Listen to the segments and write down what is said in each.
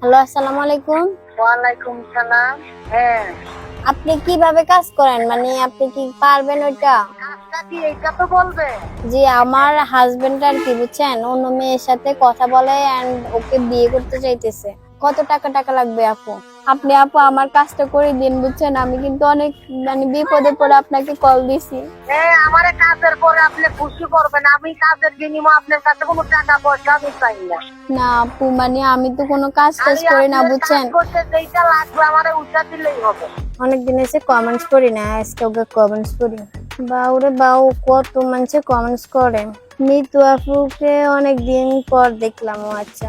Hello আসসালামু আলাইকুম। ওয়ালাইকুম সালাম। হ্যাঁ। আপনি কীভাবে কাজ করেন? মানে আপনি কি পারবেন ওইটা? কাজটা কি এইটা তো বলবে। জি আমার হাজবেন্ড আর কি বুঝছেন? অন্য মেয়ের সাথে কথা বলে এন্ড ওকে বিয়ে করতে চাইতেছে। কত টাকা টাকা লাগবে আপু? আপনি আপু আমার কাজটা করে দিন বুঝছেন? আমি কিন্তু অনেক মানে বিপদে পড়ে আপনাকে কল দিছি। হ্যাঁ আমারে কাজের পরে আপনি খুশি করবেন আমি কাজের বিনিময়ে আপনার কাছে কোনো টাকা পয়সা আমি চাই না। না আপু মানে আমি তো কোনো কাজ টাজ করি না বুঝছেন? করতে যেইটা লাগবে আমারে উঠা দিলেই হবে। অনেকদিন এসে কমেন্টস করি না আজকে ওকে কমেন্টস করি বাউরে বাউ কত মানুষে কমেন্টস করে। মিতু আপুকে অনেকদিন পর দেখলাম ও আচ্ছা।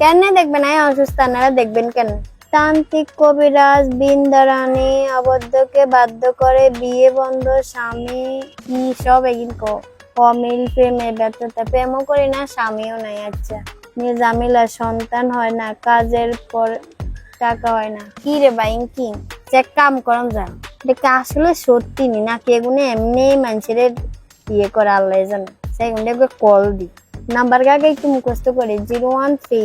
কেন দেখবেন এই অসুস্থ আপনারা দেখবেন কেন? তান্ত্রিক কবিরাজ বৃন্দারানী আবদ্ধকে বাধ্য করে বিয়ে বন্ধ, স্বামী কি সব এগিন কো? অমিল প্রেমে ব্যর্থতা প্রেমও করি না, স্বামীও নাই আচ্ছা। নিজামিলা সন্তান হয় না, কাজের পর টাকা হয় না। কি রে ভাই কি? যে কাম করম যা। এটা আসলে সত্যি নি? নাকি এগুলো এমনি মানুষের ইয়ে করে আল্লাহ জানে? সেগুলো একবার কল দি। নাম্বার আগে একটু মুখস্থ করে, জিরো ওয়ান থ্রি।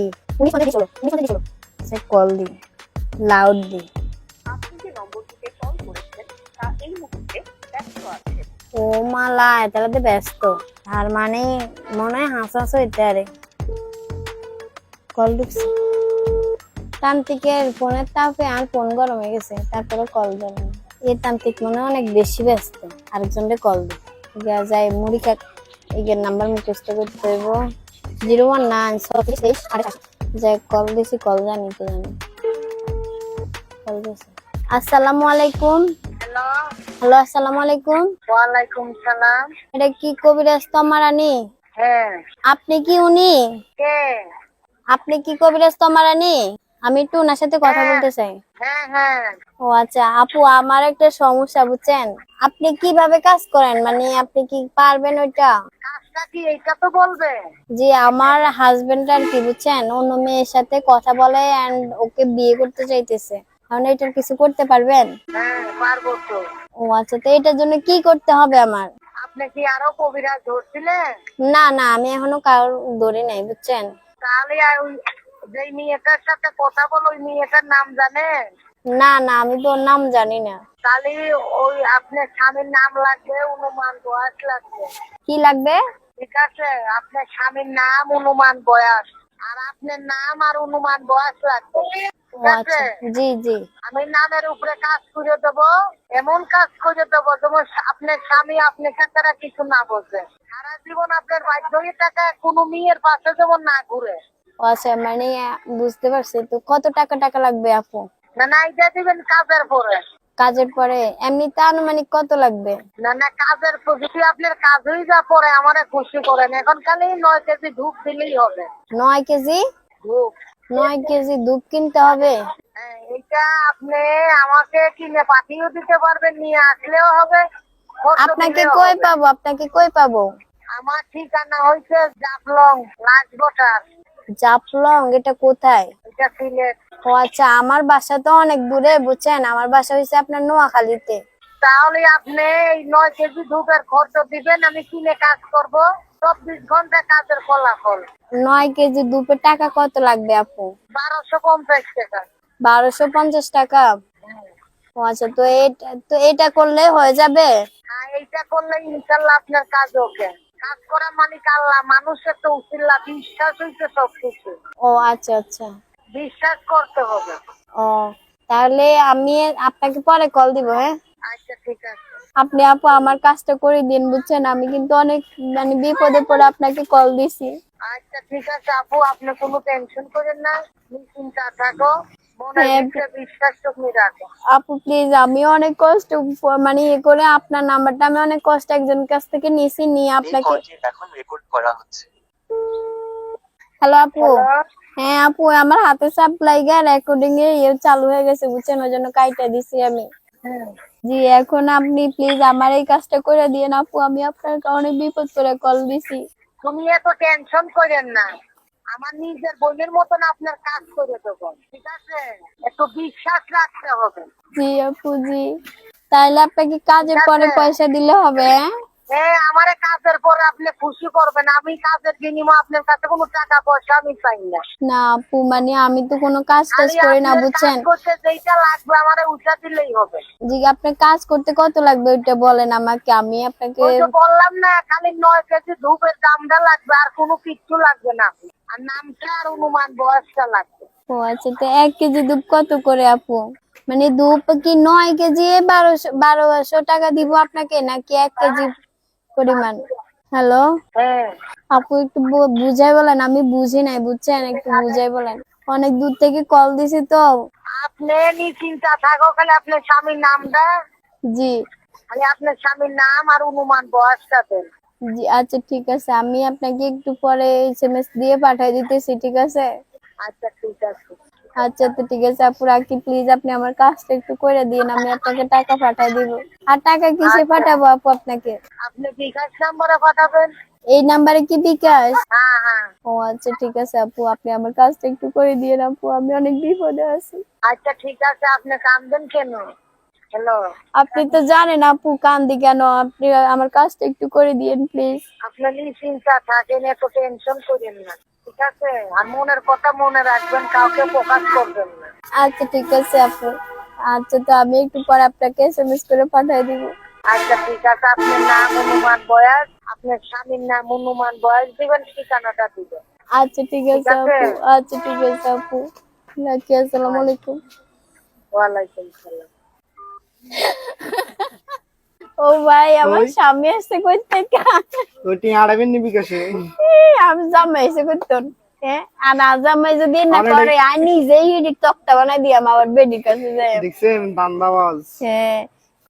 সে কল দি। লাউড দি আপনি যে নম্বরটিতে কল করেছেন তা এই মুহূর্তে ব্যস্ত আছে ও মালা এটাতে ব্যস্ত। তার মানে মনে হয় হাস হাস হইতে আরে কল ঢুকছে তান্ত্রিকের ফোনের তাপে আর ফোন গরম হয়ে গেছে তারপরে কল দেবে এই তান্ত্রিক মনে অনেক বেশি ব্যস্ত। আরেকজনকে কল দি গিয়া যাই মুড়ি কাক এগের নাম্বার মুখস্থ করতে হইব। জিরো ওয়ান নাইন ছত্রিশ তেইশ যাই কল দিছি কল জানি তো জানি। আসসালামু আলাইকুম। হ্যালো। হ্যালো আসসালামু আলাইকুম। ওয়ালাইকুম সালাম। এটা কি কবিরাজ তমারানি হ্যাঁ। আপনি কি উনি? কে? আপনি কি কবিরাজ তমারানি আমি একটু ওনার সাথে কথা বলতে চাই। হ্যাঁ হ্যাঁ। ও আচ্ছা আপু আমার একটা সমস্যা বুঝছেন? আপনি কীভাবে কাজ করেন? মানে আপনি কি পারবেন ওইটা? জি আমার হাজবেন্ড আর কি বুঝছেন? অন্য মেয়ের সাথে কথা বলে এন্ড ওকে বিয়ে করতে চাইতেছে। কারণ এটার কিছু করতে পারবেন? হ্যাঁ পারব তো। ও আচ্ছা তো এটার জন্য কি করতে হবে আমার? আপনি কি আরও কবিরাজ ধরছিলেন? না না আমি এখনও কারোর ধরি নাই বুঝছেন? তাহলে আর ওই যেই মেয়েটার সাথে কথা বলো ওই মেয়েটার নাম জানেন? না না আমি তো ওর নাম জানি না। তাহলে ওই আপনার স্বামীর নাম লাগবে অনুমান বয়স লাগবে। কি লাগবে? ঠিক আছে আপনার স্বামীর নাম অনুমান বয়স। আর আপনার নাম আর অনুমান বয়স লাগবে। ও আচ্ছা জি জি। আমি নামের উপরে কাজ করে দেবো এমন কাজ করে দেবো যেমন আপনার স্বামী আপনার তারা কিছু না বোঝে সারা জীবন আপনার বাধ্যই টাকা কোনো মেয়ের পাশে যেমন না ঘুরে। আচ্ছা মানে বুঝতে পারছি। তো কত টাকা টাকা লাগবে আপু? না না এটা দিবেন কাজের পরে। কাজের পরে? এমনিতে আনুমানিক কত লাগবে? না না কাজের পর যদি আপনার কাজ হয়ে যা পরে আমারে খুশি করেন এখন খালি নয় কেজি ধূপ দিলেই হবে। নয় কেজি? ধূপ। নয় কেজি দুধ কিনতে হবে? এইটা আপনি আমাকে কিনে পাঠিয়েও দিতে পারবেন নিয়ে আসলেও হবে আপনাকে কই পাবো? আপনাকে কই পাবো? আমার ঠিকানা হয়েছে জাফলং জাফলং এটা কোথায়? এটা সিলেট। ও আচ্ছা আমার বাসা তো অনেক দূরে বুঝছেন? আমার বাসা হয়েছে আপনার নোয়াখালীতে। তাহলে আপনি এই নয় কেজি ধূপের খরচ দিবেন আমি কিনে কাজ করব। চব্বিশ ঘণ্টা কাজের ফলাফল। নয় কেজি দুপের টাকা কত লাগবে আপু? বারোশো পঞ্চাশ টাকা। বারোশো পঞ্চাশ টাকা? আচ্ছা তো এটা তো এটা করলে হয়ে যাবে? হ্যাঁ এইটা করলে ইনশাল্লাহ আপনার কাজ ওকে। কাজ করা মালিক আল্লাহ মানুষের তো উচিল্লা বিশ্বাস হইতে সব কিছু ও আচ্ছা আচ্ছা। বিশ্বাস করতে হবে। ও তাহলে আমি আপনাকে পরে কল দিব হ্যাঁ? আচ্ছা ঠিক আছে। আপনি আপু আমার কাজটা করে দিন বুঝছেন? আমি কিন্তু অনেক মানে বিপদে পড়ে আপনাকে কল দিছি। আচ্ছা ঠিক আছে আপু আপনি কোনো টেনশন করেন না। নিশ্চিন্তা থাকো। মনে হ্যাঁ। আপু। প্লিজ আমি অনেক কষ্ট মানে ইয়ে করে আপনার নাম্বারটা আমি অনেক কষ্ট একজনের কাছ থেকে নিয়েছি নিয়ে আপনাকে এখন রেকর্ড করা হচ্ছে। হ্যালো আপু। হ্যাঁ আপু আমার হাতে সাপ্লাই গা রেকর্ডিং এ ইয়ে চালু হয়ে গেছে বুঝছেন? ওই জন্য কাইটা দিছি আমি। জি এখন আপনি প্লিজ আমার এই কাজটা করে দিয়েন আপু আমি আপনার কারণে বিপদ করে কল দিছি। তুমি এত টেনশন করেন না। আমার নিজের বোনের মতন আপনার কাজ করে দেবো ঠিক আছে? একটু বিশ্বাস রাখতে হবে। জি আপু জি। তাহলে আপনাকে কাজের পরে পয়সা দিলে হবে হ্যাঁ? আমারে কাজের পরে আপনি খুশি করবেন আমি কাজের বিনিময়ে আপনার কাছে কোনো টাকা পয়সা আমি চাই না। না আপু মানে আমি তো কোনো কাজ টাজ করি না বুঝছেন? করতে যেইটা লাগবে আমারে উঠা দিলেই হবে। জি আপনার কাজ করতে কত লাগবে ওইটা বলেন আমাকে আমি আপনাকে বললাম না খালি নয় কেজি ধূপের দামটা লাগবে আর কোনো কিচ্ছু লাগবে না আর নামটা আর অনুমান বয়সটা লাগবে। ও আচ্ছা তো এক কেজি দুধ কত করে আপু? মানে দুধ কি নয় কেজি বারোশো বারোশো টাকা দিব আপনাকে নাকি এক কেজি পরিমাণ। হ্যালো হ্যাঁ। আপু একটু বুঝাই বলেন আমি বুঝি নাই বুঝছেন? একটু বুঝাই বলেন। অনেক দূর থেকে কল দিছি তো। আপনি নিশ্চিন্তা থাকো খালি আপনার স্বামীর নামটা। জি। খালি আপনার স্বামীর নাম আর অনুমান বয়সটা দেন। জি আচ্ছা ঠিক আছে। আমি আপনাকে একটু পরে এসএমএস দিয়ে পাঠিয়ে দিতেছি ঠিক আছে? আচ্ছা ঠিক আছে। আচ্ছা তো ঠিক আছে আপু রাখি। প্লিজ আপনি আমার কাজটা একটু করে দিন আমি আপনাকে টাকা পাঠিয়ে দিব। আর টাকা কিসে পাঠাবো আপু আপনাকে? আপনি বিকাশ নম্বরে পাঠাবেন। এই নাম্বারে কি বিকাশ? হ্যাঁ হ্যাঁ। ও আচ্ছা ঠিক আছে আপু আপনি আমার কাজটা একটু করে দিয়ে আপু আমি অনেক বিপদে আছি। আচ্ছা ঠিক আছে আপনি কামবেন কেন? আপনি তো জানেন আপু কান্দি কেন? আপনি আমার কাজটা একটু করে দিয়েন প্লিজ আপনি নিশ্চিন্তা থাকেন এত টেনশন করেন না ঠিক আছে? আর মনের কথা মনে রাখবেন কাউকে প্রকাশ করবেন না। আচ্ছা ঠিক আছে আপু। আচ্ছা তো আমি একটু পরে আপনাকে এসএমএস করে পাঠিয়ে দিব। আচ্ছা ঠিক আছে আপনার নাম অনুমান বয়স আপনার স্বামীর নাম অনুমান বয়স দিবেন ঠিকানাটা দিবেন। আচ্ছা ঠিক আছে আপু। আচ্ছা ঠিক আছে আপু। আসসালামু আলাইকুম। ওয়ালাইকুম সালাম ও ভাই আমার। স্বামী আসছে কই থেকে ওটি আড়াবেন নিবি কাছে। আমি জামাই এসে করতন হ্যাঁ জামাই যদি না করে আমি নিজেই তক্তা বানাই দিয়াম আবার বেডির কাছে যাই দেখছেন বান্দাবাজ হ্যাঁ।